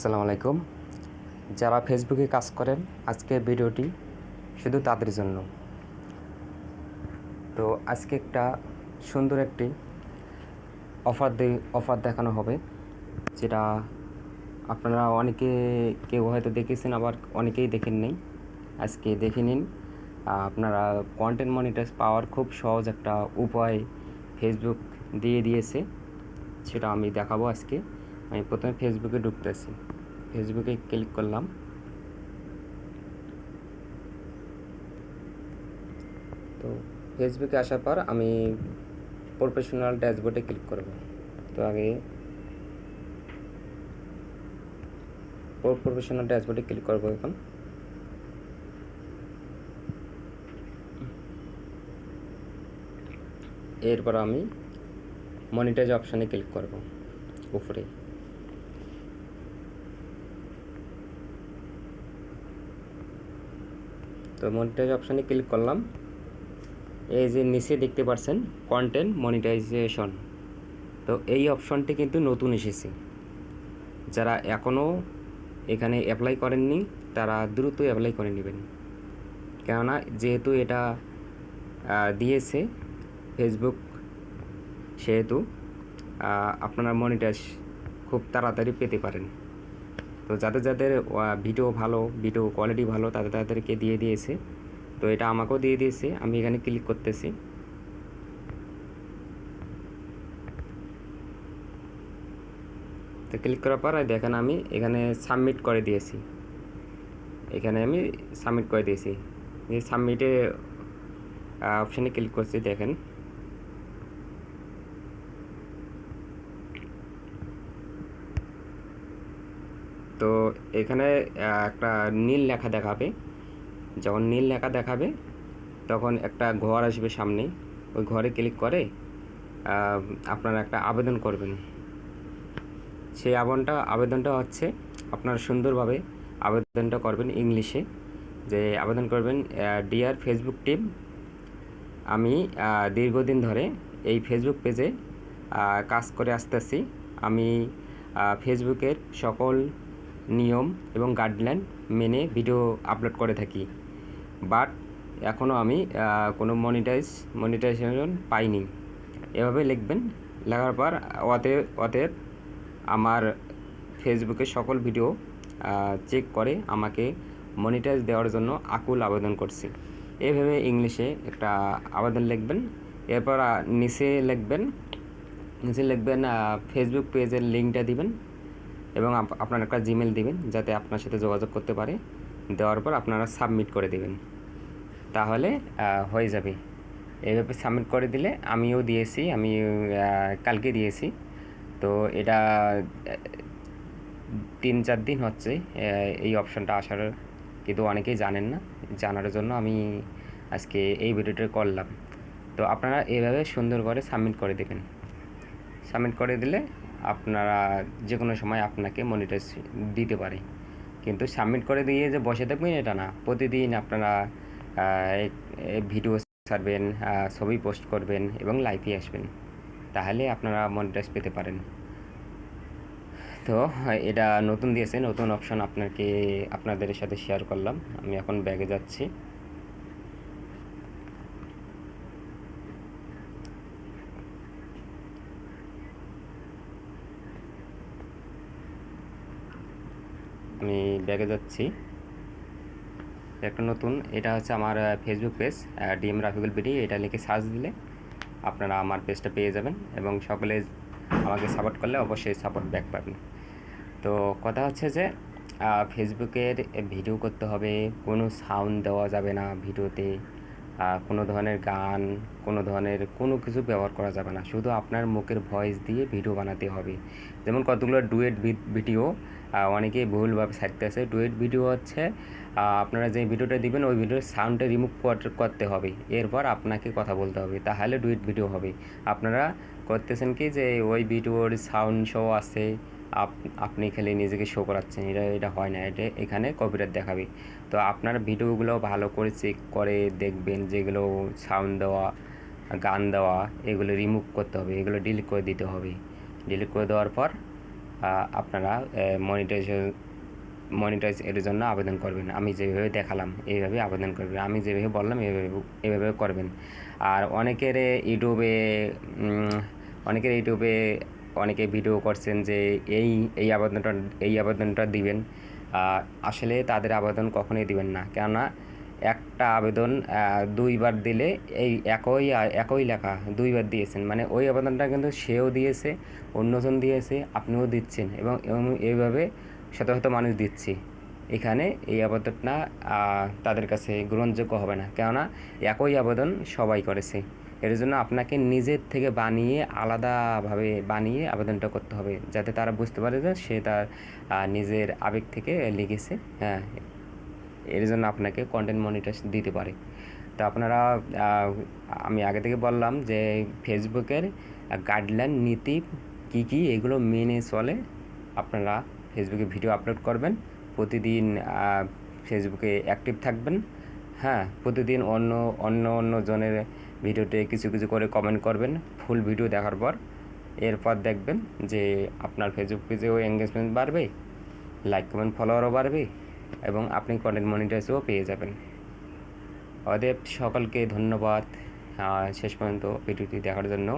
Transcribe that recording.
আসসালামু আলাইকুম। যারা ফেসবুকে কাজ করেন আজকে ভিডিওটি শুধু তাদের জন্য। তো আজকে একটা সুন্দর একটি অফার দে অফার দেখানো হবে, যেটা আপনারা অনেকে, কেউ হয়তো দেখেছেন, আবার অনেকেই দেখেন নেই। আজকে দেখে নিন আপনারা কন্টেন্ট মনিটাইজ পাওয়ার খুব সহজ একটা উপায় ফেসবুক দিয়ে দিয়েছে, সেটা আমি দেখাবো আজকে। আমি প্রথমে ফেসবুকে ঢুকতেছি। ফেসবুকে ক্লিক করলাম। তো ফেসবুকে আসার পর আমি প্রফেশনাল ড্যাশবোর্ডে ক্লিক করব। তো আগে প্রফেশনাল ড্যাশবোর্ডে ক্লিক করব এখন। এরপর আমি মনিটাইজ অপশানে ক্লিক করব উপরে। তো মনিটাইজ অপশানে ক্লিক করলাম। এই যে নিচে দেখতে পাচ্ছেন কন্টেন্ট মনিটাইজেশন তো এই অপশনটি কিন্তু নতুন এসেছে। যারা এখনও এখানে অ্যাপ্লাই করেননি, তারা দ্রুত অ্যাপ্লাই করে নেবেন। কেননা যেহেতু এটা দিয়েছে ফেসবুক সেহেতু আপনারা মনিটাইজ খুব তাড়াতাড়ি পেতে পারেন। তো যাদের যাদের ভিডিও ভালো ভিডিও কোয়ালিটি ভালো, তাদের তাদেরকে দিয়ে দিয়েছে। তো এটা আমাকেও দিয়ে দিয়েছে, আমি এখানে ক্লিক করতেছি। তো ক্লিক করার পর দেখেন আমি এখানে সাবমিট করে দিয়েছি। এখানে আমি সাবমিট করে দিয়েছি। সাবমিটে অপশানে ক্লিক করছি, দেখেন। তো এখানে একটা নীল লেখা দেখাবে। যখন নীল লেখা দেখাবে, তখন একটা ঘর আসবে সামনে। ওই ঘরে ক্লিক করে আপনারা একটা আবেদন করবেন। সেই আবেদনটা আবেদনটা হচ্ছে আপনারা সুন্দরভাবে আবেদনটা করবেন ইংলিশে। যে আবেদন করবেন ডিয়ার ফেসবুক টিম আমি দীর্ঘদিন ধরে এই ফেসবুক পেজে কাজ করে আসতেছি। আমি ফেসবুকের সকল নিয়ম এবং গাইডলাইন মেনে ভিডিও আপলোড করে থাকি। বাট এখনও আমি কোনো মনিটাইজ মনিটাইজেশন পাইনি। এভাবে লিখবেন, লেখার পর অতএব অতএব আমার ফেসবুকে সকল ভিডিও চেক করে আমাকে মনিটাইজ দেওয়ার জন্য আকুল আবেদন করছি। এভাবে ইংলিশে একটা আবেদন লিখবেন, এরপর নিচে লিখবেন নিচে লিখবেন ফেসবুক পেজের লিঙ্কটা দিবেন। এবং আপ- আপনার একটা জিমেল দিবেন, যাতে আপনার সাথে যোগাযোগ করতে পারে। দেওয়ার পর আপনারা সাবমিট করে দেবেন। তাহলে হয়ে যাবে। এইভাবে সাবমিট করে দিলে আমিও দিয়েছি, আমি কালকে দিয়েছি। তো এটা তিন চার দিন হচ্ছে এই অপশনটা আসার। কিন্তু অনেকেই জানেন না, জানার জন্য আমি আজকে এই ভিডিওটা করলাম। তো আপনারা এভাবে সুন্দর করে সাবমিট করে দেবেন। সাবমিট করে দিলে আপনারা যে কোনো সময় আপনাকে মনিটাইজ দিতে পারে। কিন্তু সাবমিট করে দিয়ে যে বসে থাকবেন এটা না। প্রতিদিন আপনারা ভিডিও ছাড়বেন ছবি পোস্ট করবেন এবং লাইভে আসবেন। তাহলে আপনারা মনিটাইজ পেতে পারেন। তো, এটা নতুন দিয়েছে, নতুন অপশন আপনাকে, আপনাদের সাথে শেয়ার করলাম। আমি এখন ব্যাগে যাচ্ছি। আমি ব্যাগে যাচ্ছি। একটা নতুন, এটা হচ্ছে আমার Facebook page DM Rafiqul BD এটা লিখে সার্চ দিলে আপনারা আমার পেজটা পেয়ে যাবেন এবং সকলে আমাকে সাপোর্ট করলে অবশ্যই সাপোর্ট ব্যাক পাবেন। তো কথা হচ্ছে যে ফেসবুকের ভিডিও করতে হবে, কোনো সাউন্ড দেওয়া যাবে না ভিডিওতে। কোনো ধরনের গান, কোনো ধরনের কোনো কিছু ব্যবহার করা যাবে না। শুধু আপনার মুখের ভয়েস দিয়ে ভিডিও বানাতে হবে। যেমন কতগুলো ডুয়েট ভিডিও অনেকেই ভুলভাবে ছাড়তে আছে। ডুয়েট ভিডিও হচ্ছে আপনারা যে ভিডিওটা দিবেন, ওই ভিডিওর সাউন্ডটা রিমুভ করতে হবে। এরপর আপনাকে কথা বলতে হবে। তাহলে ডুয়েট ভিডিও হবে। আপনারা করতেছেন কি যে, ওই ভিডিওর সাউন্ড শো আছে আপনি খালি নিজেকে শো করাচ্ছেন, এটা এটা হয় না, এটা এখানে কপিরাইট দেখাবে। তো আপনার ভিডিওগুলো ভালো করে চেক করে দেখবেন, যেগুলো সাউন্ড দেওয়া, গান দেওয়া, এগুলো রিমুভ করতে হবে, এগুলো ডিলিট করে দিতে হবে। ডিলিট করে দেওয়ার পর আপনারা মনিটাইজেশন মনিটাইজ এর জন্য আবেদন করবেন। আমি যেভাবে দেখালাম, এইভাবে আবেদন করবেন। আমি যেভাবে বললাম এইভাবে এইভাবে করবেন। আর অনেকের ইউটিউবে অনেকের ইউটিউবে অনেকে ভিডিও করছেন যে এই এই আবেদনটা এই আবেদনটা দিবেন। আসলে তাদের আবেদন কখনোই দিবেন না। কেননা একটা আবেদন দুইবার দিলে এই একই একই লেখা দুইবার দিয়েছেন। মানে ওই আবেদনটা কিন্তু সেও দিয়েছে, অন্যজন দিয়েছে, আপনিও দিচ্ছেন এবং এইভাবে শত শত মানুষ দিচ্ছে। এখানে এই আবেদনটা তাদের কাছে গ্রহণযোগ্য হবে না। কেননা, একই আবেদন সবাই করেছে। এর জন্য আপনাকে নিজের থেকে বানিয়ে, আলাদাভাবে বানিয়ে আবেদনটা করতে হবে, যাতে তারা বুঝতে পারে যে সে তার নিজের আবেগ থেকে লিখেছে হ্যাঁ। এর জন্য আপনাকে কন্টেন্ট মনিটাইজ দিতে পারে। তো আপনারা আমি আগে থেকে বললাম যে ফেসবুকের গাইডলাইন নীতি কী কী, এগুলো মেনে চলে আপনারা ফেসবুকে ভিডিও আপলোড করবেন। প্রতিদিন ফেসবুকে অ্যাক্টিভ থাকবেন। হ্যাঁ প্রতিদিন অন্য অন্য অন্য জনের ভিডিওতে কিছু কিছু করে কমেন্ট করবেন ফুল ভিডিও দেখার পর। এরপর দেখবেন যে আপনার ফেসবুক পেজেও এঙ্গেজমেন্ট বাড়বে লাইক কমেন্ট ফলোয়ারও বাড়বে এবং আপনি কন্টেন্ট মনিটাইজও পেয়ে যাবেন। অদেব, সকলকে ধন্যবাদ। শেষ পর্যন্ত ভিডিওটি দেখার জন্য।